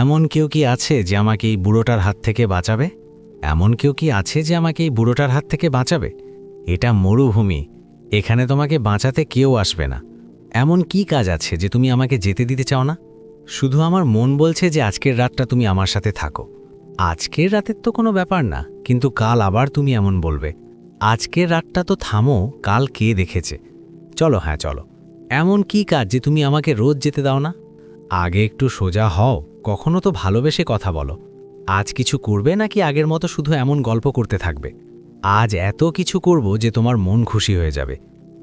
এমন কেউ কি আছে যে আমাকে এই বুড়োটার হাত থেকে বাঁচাবে? এমন কেউ কি আছে যে আমাকে এই বুড়োটার হাত থেকে বাঁচাবে? এটা মরুভূমি। এখানে তোমাকে বাঁচাতে কেউ আসবে না। এমন কি কাজ আছে যে তুমি আমাকে যেতে দিতে চাও না? শুধু আমার মন বলছে যে আজকের রাতটা তুমি আমার সাথে থাকো। আজকের রাতের তো কোনো ব্যাপার না, কিন্তু কাল আবার তুমি এমন বলবে। আজকের রাতটা তো থামো, কাল কে দেখেছে? চলো হ্যাঁ চলো। এমন কি কাজ যে তুমি আমাকে রোজ যেতে দাও না? আগে একটু সোজা হও, কখনো তো ভালোবেসে কথা বলো। আজ কিছু করবে নাকি আগের মতো শুধু এমন গল্প করতে থাকবে? আজ এত কিছু করব যে তোমার মন খুশি হয়ে যাবে।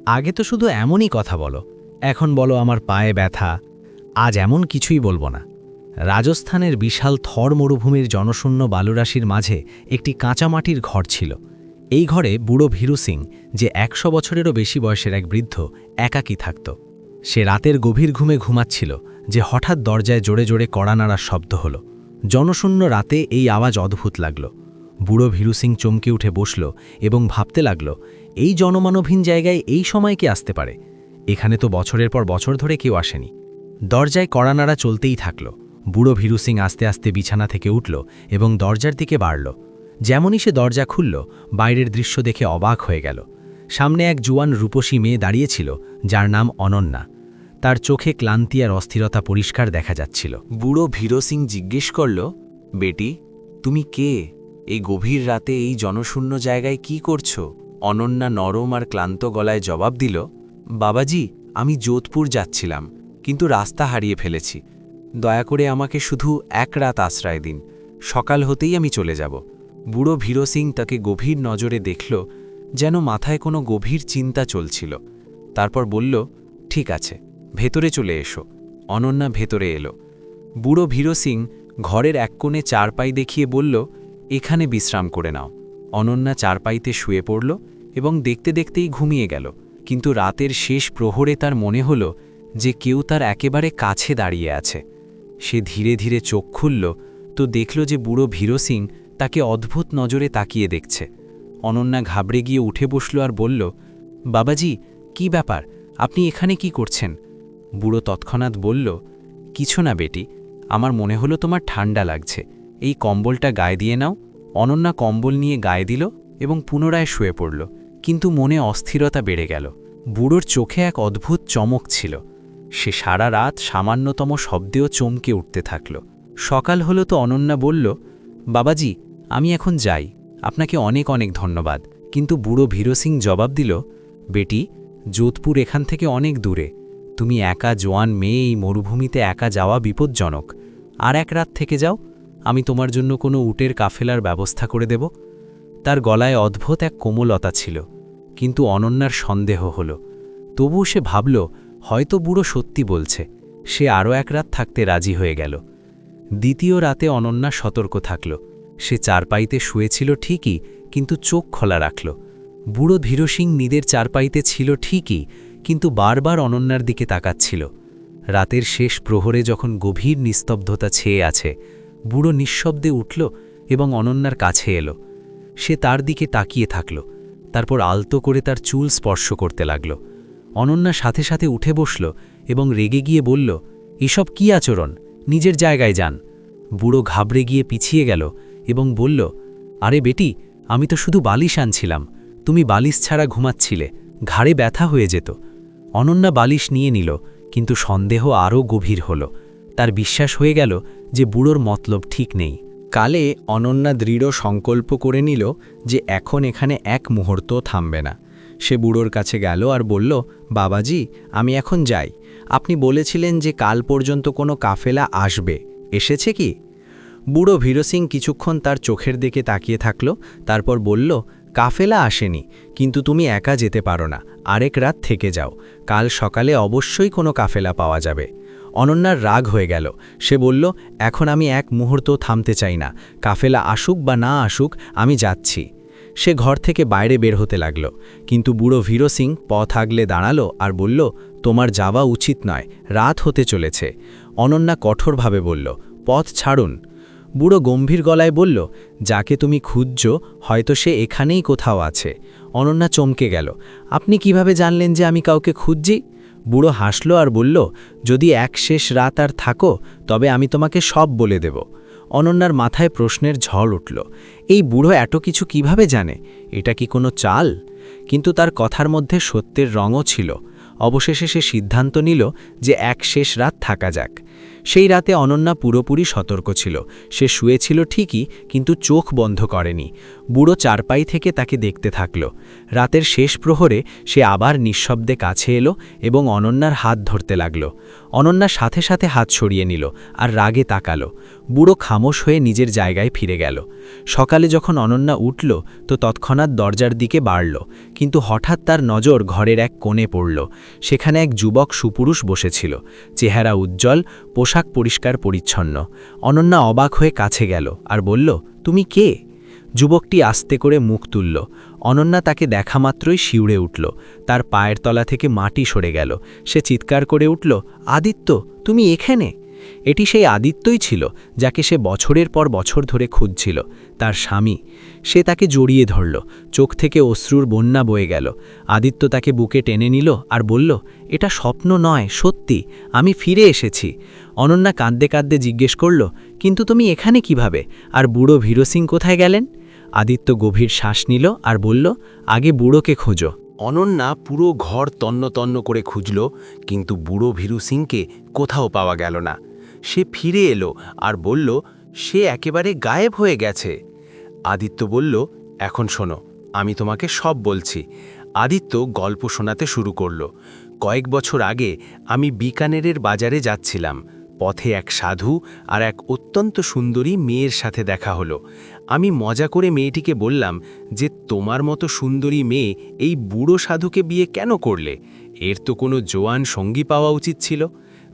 আগে তো শুধু এমনই কথা বলো, এখন বলো আমার পায়ে ব্যথা। আজ এমন কিছুই বলব না। রাজস্থানের বিশাল থর মরুভূমির জনশূন্য বালুরাশির মাঝে একটি কাঁচামাটির ঘর ছিল। এই ঘরে বুড়ো ভীরু সিং, যে একশো বছরেরও বেশি বয়সের এক বৃদ্ধ, একাকী থাকত। সে রাতের গভীর ঘুমে ঘুমাচ্ছিল যে হঠাৎ দরজায় জোরে জোরে কড়া শব্দ হল। জনশূন্য রাতে এই আওয়াজ অদ্ভুত লাগল। বুড়ো ভীরু সিং চমকে উঠে বসল এবং ভাবতে লাগল, এই জনমানবহীন জায়গায় এই সময় কে আসতে পারে? এখানে তো বছরের পর বছর ধরে কেউ আসেনি। দরজায় কড়া নাড়া চলতেই থাকল। বুড়ো ভীরু সিং আস্তে আস্তে বিছানা থেকে উঠল এবং দরজার দিকে বাড়ল। যেমনই সে দরজা খুলল, বাইরের দৃশ্য দেখে অবাক হয়ে গেল। সামনে এক জুয়ান রূপসী মেয়ে দাঁড়িয়েছিল যার নাম অনন্যা। তার চোখে ক্লান্তি আর অস্থিরতা পরিষ্কার দেখা যাচ্ছিল। বুড়ো ভীরো সিং জিজ্ঞেস করল, বেটি, তুমি কে? এই গভীর রাতে এই জনশূন্য জায়গায় কি করছ? অনন্যা নরম আর ক্লান্ত গলায় জবাব দিল, বাবাজি, আমি যোধপুর যাচ্ছিলাম, কিন্তু রাস্তা হারিয়ে ফেলেছি। দয়া করে আমাকে শুধু এক রাত আশ্রয় দিন, সকাল হতেই আমি চলে যাব। বুড়ো ভীরো সিং তাকে গভীর নজরে দেখল, যেন মাথায় কোনো গভীর চিন্তা চলছিল। তারপর বলল, ঠিক আছে। ভেতরে চলে এসো। অনন্যা ভেতরে এলো। বুড়ো ভীরো সিং ঘরের এক কোণে চারপাই দেখিয়ে বলল, এখানে বিশ্রাম করে নাও। অনন্যা চারপাইতে শুয়ে পড়ল এবং দেখতে দেখতেই ঘুমিয়ে গেল। কিন্তু রাতের শেষ প্রহরে তার মনে হল যে কেউ তার একেবারে কাছে দাঁড়িয়ে আছে। সে ধীরে ধীরে চোখ খুলল, তো দেখল যে বুড়ো ভীরো সিং তাকে অদ্ভুত নজরে তাকিয়ে দেখছে। অনন্যা ঘাবড়ে গিয়ে উঠে বসল আর বলল, বাবাজি, কি ব্যাপার? আপনি এখানে কি করছেন? বুড়ো তৎক্ষণাৎ বলল, কিছু না বেটি, আমার মনে হলো তোমার ঠান্ডা লাগছে। এই কম্বলটা গায়ে দিয়ে নাও। অনন্যা কম্বল নিয়ে গায়ে দিল এবং পুনরায় শুয়ে পড়ল। কিন্তু মনে অস্থিরতা বেড়ে গেল। বুড়োর চোখে এক অদ্ভুত চমক ছিল। সে সারা রাত সামান্যতম শব্দেও চমকে উঠতে থাকল। সকাল হলো তো অনন্যা বলল, বাবাজি, আমি এখন যাই। আপনাকে অনেক অনেক ধন্যবাদ। কিন্তু বুড়ো ভীরো সিং জবাব দিল, বেটি, যোধপুর এখান থেকে অনেক দূরে। তুমি একা জোয়ান মেয়ে এই মরুভূমিতে একা যাওয়া বিপজ্জনক। আর এক রাত থেকে যাও, আমি তোমার জন্য কোনো উটের কাফেলার ব্যবস্থা করে দেব। তার গলায় অদ্ভুত এক কোমলতা ছিল, কিন্তু অনন্যার সন্দেহ হল। তবুও সে ভাবল, হয়তো বুড়ো সত্যি বলছে, সে আরও এক রাত থাকতে রাজি হয়ে গেল। দ্বিতীয় রাতে অনন্যা সতর্ক থাকল, সে চারপাইতে শুয়েছিল ঠিকই, কিন্তু চোখ খোলা রাখল। বুড়ো ধীরসিং নিদের চারপাইতে ছিল ঠিকই কিন্তু বারবার অনন্যার দিকে তাকাচ্ছিল। রাতের শেষ প্রহরে যখন গভীর নিস্তব্ধতা ছেয়ে আছে, বুড়ো নিঃশব্দে উঠল এবং অনন্যার কাছে এলো। সে তার দিকে তাকিয়ে থাকল, তারপর আলতো করে তার চুল স্পর্শ করতে লাগল। অনন্যা সাথে সাথে উঠে বসল এবং রেগে গিয়ে বলল, এসব কি আচরণ? নিজের জায়গায় যান। বুড়ো ঘাবড়ে গিয়ে পিছিয়ে গেল এবং বলল, আরে বেটি, আমি তো শুধু বালিশ আনছিলাম। তুমি বালিশ ছাড়া ঘুমাচ্ছিলে, ঘাড়ে ব্যথা হয়ে যেত। অনন্যা বালিশ নিয়ে নিল, কিন্তু সন্দেহ আরও গভীর হল। তার বিশ্বাস হয়ে গেল যে বুড়োর মতলব ঠিক নেই। কালে অনন্যা দৃঢ় সংকল্প করে নিল যে এখন এখানে এক মুহূর্ত থামবে না। সে বুড়োর কাছে গেল আর বলল, বাবাজি, আমি এখন যাই। আপনি বলেছিলেন যে কাল পর্যন্ত কোনো কাফেলা আসবে। এসেছে কি? বুড়ো ভীরো সিং কিছুক্ষণ তার চোখের দিকে তাকিয়ে থাকল, তারপর বলল কাফেলা আসেনি, কিন্তু তুমি একা যেতে পারো না, আরেক রাত থেকে যাও, কাল সকালে অবশ্যই কোনো কাফেলা পাওয়া যাবে। অনন্যার রাগ হয়ে গেল, সে বলল, এখন আমি এক মুহূর্ত থামতে চাই না, কাফেলা আসুক বা না আসুক, আমি যাচ্ছি। সে ঘর থেকে বাইরে বের হতে লাগল, কিন্তু বুড়ো ভীর সিং পথ আগলে দাঁড়াল আর বলল, তোমার যাওয়া উচিত নয়, রাত হতে চলেছে। অনন্যা কঠোরভাবে বলল, পথ ছাড়ুন। বুড়ো গম্ভীর গলায় বলল, যাকে তুমি খুঁজছ, হয়তো সে এখানেই কোথাও আছে। অনন্যা চমকে গেল, আপনি কীভাবে জানলেন যে আমি কাউকে খুঁজছি? বুড়ো হাসল আর বলল, যদি এক শেষ রাত আর থাকো, তবে আমি তোমাকে সব বলে দেব। অনন্যার মাথায় প্রশ্নের ঝড় উঠল, এই বুড়ো এত কিছু কীভাবে জানে? এটা কি কোনো চাল? কিন্তু তার কথার মধ্যে সত্যের রঙও ছিল, অবশেষে সে সিদ্ধান্ত নিল যে এক শেষ রাত থাকা যাক। সেই রাতে অনন্যা পুরোপুরি সতর্ক ছিল। সে শুয়েছিল ঠিকই, কিন্তু চোখ বন্ধ করেনি। বুড়ো চারপাই থেকে তাকে দেখতে থাকল। রাতের শেষ প্রহরে সে আবার নিঃশব্দে কাছে এলো এবং অনন্যার হাত ধরতে লাগল। অনন্যা সাথে সাথে হাত সরিয়ে নিল আর রাগে তাকালো। বুড়ো খামোশ হয়ে নিজের জায়গায় ফিরে গেল। সকালে যখন অনন্যা উঠল, তো তৎক্ষণাৎ দরজার দিকে বাড়ল। কিন্তু হঠাৎ তার নজর ঘরের এক কোণে পড়ল। সেখানে এক যুবক সুপুরুষ বসেছিল। চেহারা উজ্জ্বল, পোশাক পরিষ্কার পরিচ্ছন্ন। অনন্যা অবাক হয়ে কাছে গেল আর বলল, তুমি কে? যুবকটি আস্তে করে মুখ তুলল। অনন্যা তাকে দেখা মাত্রই শিউড়ে উঠল। তার পায়ের তলা থেকে মাটি সরে গেল। সে চিৎকার করে উঠল, আদিত্য, তুমি এখানে? এটি সেই আদিত্যই ছিল, যাকে সে বছরের পর বছর ধরে খুঁজছিল, তার স্বামী। সে তাকে জড়িয়ে ধরল, চোখ থেকে অশ্রুর বন্যা বয়ে গেল। আদিত্য তাকে বুকে টেনে নিল আর বলল, এটা স্বপ্ন নয়, সত্যি, আমি ফিরে এসেছি। অনন্যা কাঁদতে কাঁদতে জিজ্ঞেস করল, কিন্তু তুমি এখানে কীভাবে? আর বুড়ো ভীর সিং কোথায় গেলেন? আদিত্য গভীর শ্বাস নিল আর বলল, আগে বুড়োকে খোঁজো। অনন্যা পুরো ঘর তন্ন তন্ন করে খুঁজল, কিন্তু বুড়ো ভীরু সিংকে কোথাও পাওয়া গেল না। সে ফিরে এলো আর বলল, সে একেবারে গায়েব হয়ে গেছে। আদিত্য বলল, এখন শোনো, আমি তোমাকে সব বলছি। আদিত্য গল্প শোনাতে শুরু করল। কয়েক বছর আগে আমি বিকানেরের বাজারে যাচ্ছিলাম। পথে এক সাধু আর এক অত্যন্ত সুন্দরী মেয়ের সাথে দেখা হলো। আমি মজা করে মেয়েটিকে বললাম যে, তোমার মতো সুন্দরী মেয়ে এই বুড়ো সাধুকে বিয়ে কেন করলে? এর তো কোনো জোয়ান সঙ্গী পাওয়া উচিত ছিল।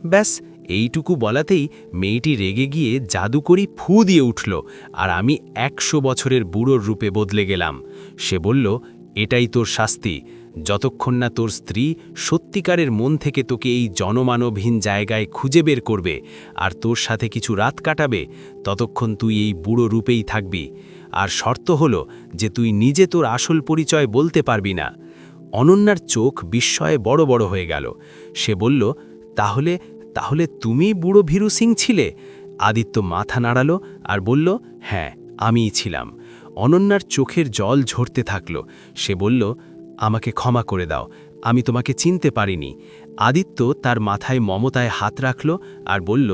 ব্যাস, এইটুকু বলাতেই মেয়েটি রেগে গিয়ে জাদুকরি ফু দিয়ে উঠল আর আমি একশো বছরের বুড়োর রূপে বদলে গেলাম। সে বলল, এটাই তোর শাস্তি। যতক্ষণ না তোর স্ত্রী সত্যিকারের মন থেকে তোকে এই জনমানবহীন জায়গায় খুঁজে বের করবে আর তোর সাথে কিছু রাত কাটাবে, ততক্ষণ তুই এই বুড়ো রূপেই থাকবি। আর শর্ত হলো যে তুই নিজে তোর আসল পরিচয় বলতে পারবি না। অনন্যার চোখ বিস্ময়ে বড় বড় হয়ে গেল। সে বলল, তাহলে তাহলে তুমি বুড়ো ভীরু সিং ছিলে? আদিত্য মাথা নাড়ালো আর বলল হ্যাঁ আমিই ছিলাম। অনন্যার চোখের জল ঝরতে থাকল। সে বলল আমাকে ক্ষমা করে দাও, আমি তোমাকে চিনতে পারিনি। আদিত্য তার মাথায় মমতায় হাত রাখল আর বলল,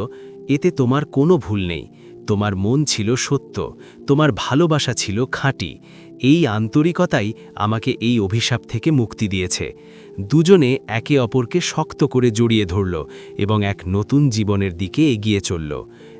এতে তোমার কোনো ভুল নেই। তোমার মন ছিল সত্য, তোমার ভালোবাসা ছিল খাঁটি। এই আন্তরিকতাই আমাকে এই অভিশাপ থেকে মুক্তি দিয়েছে। দুজনে একে অপরকে শক্ত করে জড়িয়ে ধরল এবং এক নতুন জীবনের দিকে এগিয়ে চলল।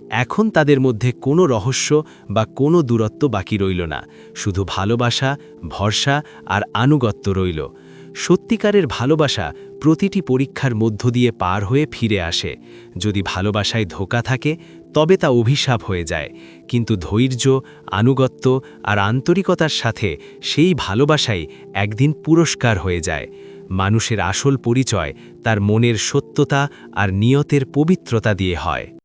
এখন তাদের মধ্যে কোনো রহস্য বা কোনো দূরত্ব বাকি রইল না, শুধু ভালোবাসা, ভরসা আর আনুগত্য রইল। সত্যিকারের ভালোবাসা প্রতিটি পরীক্ষার মধ্য দিয়ে পার হয়ে ফিরে আসে। যদি ভালোবাসায় ধোকা থাকে, তবে তা অভিশাপ হয়ে যায়। কিন্তু ধৈর্য, আনুগত্য আর আন্তরিকতার সাথে সেই ভালোবাসাই একদিন পুরস্কার হয়ে যায়। মানুষের আসল পরিচয় তার মনের সত্যতা আর নিয়তের পবিত্রতা দিয়ে হয়।